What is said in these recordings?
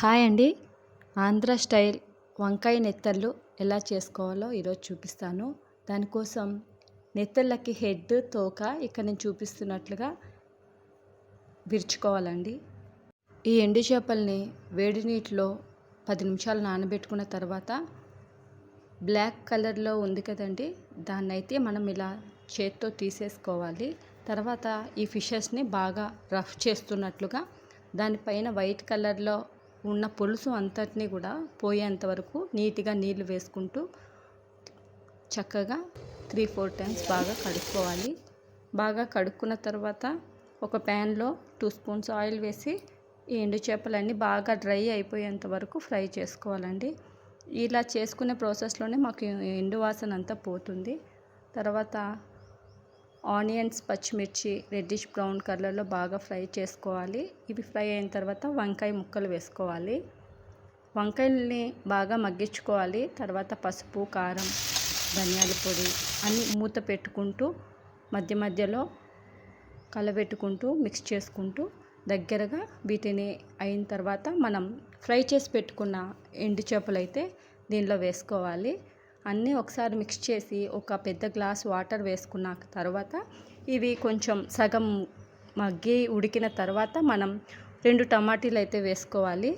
Hi అండి. Andhra style వంకాయ నెత్తళ్ళు ఎలా చేసుకోవాలో ఈరోజు చూపిస్తాను. దానికోసం నెత్తళ్ళకి హెడ్ తోక ఇక్కడ నేను చూపిస్తున్నట్లుగా విరుచుకోవాలండి. ఈ ఎండు చేపల్ని వేడి నీటిలో పది నిమిషాలు నానబెట్టుకున్న తర్వాత బ్లాక్ కలర్లో ఉంది కదండి దాన్ని అయితే మనం ఇలా చేత్తో తీసేసుకోవాలి. తర్వాత ఈ ఫిషెస్ని బాగా రఫ్ చేస్తున్నట్లుగా దానిపైన వైట్ కలర్లో ఉన్న పులుసు అంతటిని కూడా పోయేంత వరకు నీట్గా నీళ్ళు వేసుకుంటూ చక్కగా త్రీ ఫోర్ టైమ్స్ బాగా కడుక్కోవాలి. బాగా కడుక్కున్న తర్వాత ఒక ప్యాన్లో టూ స్పూన్స్ ఆయిల్ వేసి ఈ ఎండు చేపలన్నీ బాగా డ్రై అయిపోయేంత వరకు ఫ్రై చేసుకోవాలండి. ఇలా చేసుకునే ప్రాసెస్లోనే మాకు ఎండు వాసన అంతా పోతుంది. తర్వాత ఆనియన్స్ పచ్చిమిర్చి రెడ్డిష్ బ్రౌన్ కలర్లో బాగా ఫ్రై చేసుకోవాలి. ఇవి ఫ్రై అయిన తర్వాత వంకాయ ముక్కలు వేసుకోవాలి. వంకాయల్ని బాగా మగ్గించుకోవాలి. తర్వాత పసుపు కారం ధనియాల పొడి అన్నీ మూత పెట్టుకుంటూ మధ్య మధ్యలో కలబెట్టుకుంటూ మిక్స్ చేసుకుంటూ దగ్గరగా వీటిని అయిన తర్వాత మనం ఫ్రై చేసి పెట్టుకున్న ఎండు చేపలు అయితే దీనిలో వేసుకోవాలి. అన్నీ ఒకసారి మిక్స్ చేసి ఒక పెద్ద గ్లాస్ వాటర్ వేసుకున్న తర్వాత ఇవి కొంచెం సగం మగ్గి ఉడికిన తర్వాత మనం రెండు టమాటీలు అయితే వేసుకోవాలి.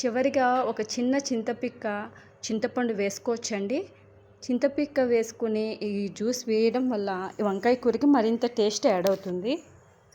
చివరిగా ఒక చిన్న చింతపిక్క చింతపండు వేసుకోవచ్చండి. చింతపిక్క వేసుకుని ఈ జ్యూస్ వేయడం వల్ల వంకాయ కూరకి మరింత టేస్ట్ యాడ్ అవుతుంది.